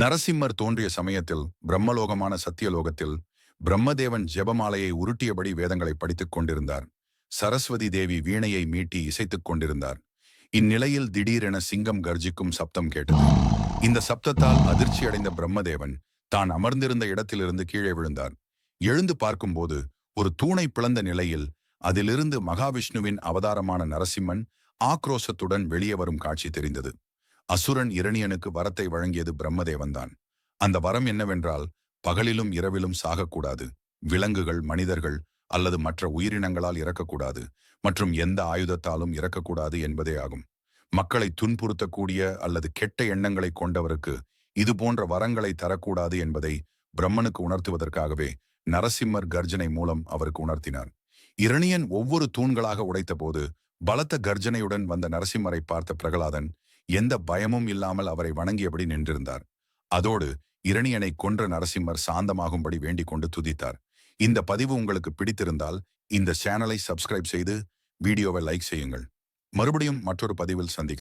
நரசிம்மர் தோன்றிய சமயத்தில் பிரம்மலோகமான சத்தியலோகத்தில் பிரம்மதேவன் ஜெபமாலையை உருட்டியபடி வேதங்களை படித்துக் கொண்டிருந்தார். சரஸ்வதி தேவி வீணையை மீட்டி இசைத்துக் கொண்டிருந்தார். இந்நிலையில் திடீரென சிங்கம் கர்ஜிக்கும் சப்தம் கேட்டது. இந்த சப்தத்தால் அதிர்ச்சியடைந்த பிரம்மதேவன் தான் அமர்ந்திருந்த இடத்திலிருந்து கீழே விழுந்தார். எழுந்து பார்க்கும்போது ஒரு தூணை பிளந்த நிலையில் அதிலிருந்து மகாவிஷ்ணுவின் அவதாரமான நரசிம்மன் ஆக்ரோசத்துடன் வெளியே வரும் காட்சி தெரிந்தது. அசுரன் இரணியனுக்கு வரத்தை வழங்கியது பிரம்மதேவன்தான். அந்த வரம் என்னவென்றால் பகலிலும் இரவிலும் சாகக்கூடாது. விலங்குகள் மனிதர்கள் அல்லது மற்ற உயிரினங்களால் இறக்கக்கூடாது மற்றும் எந்த ஆயுதத்தாலும் இறக்கக்கூடாது என்பதே ஆகும். மக்களை துன்புறுத்தக்கூடிய அல்லது கெட்ட எண்ணங்களை கொண்டவருக்கு இது போன்ற வரங்களை தரக்கூடாது என்பதை பிரம்மனுக்கு உணர்த்துவதற்காகவே நரசிம்மர் கர்ஜனை மூலம் அவருக்கு உணர்த்தினார். இரணியன் ஒவ்வொரு தூண்களாக உடைத்தபோது பலத்த கர்ஜனையுடன் வந்த நரசிம்மரை பார்த்த பிரகலாதன் எந்த பயமும் இல்லாமல் அவரை வணங்கியபடி நின்றிருந்தார். அதோடு இரணியனை கொன்ற நரசிம்மர் சாந்தமாகும்படி வேண்டிக் கொண்டு துதித்தார். இந்த பதிவு உங்களுக்கு பிடித்திருந்தால் இந்த சேனலை சப்ஸ்கிரைப் செய்து வீடியோவை லைக் செய்யுங்கள். மறுபடியும் மற்றொரு பதிவில் சந்திக்க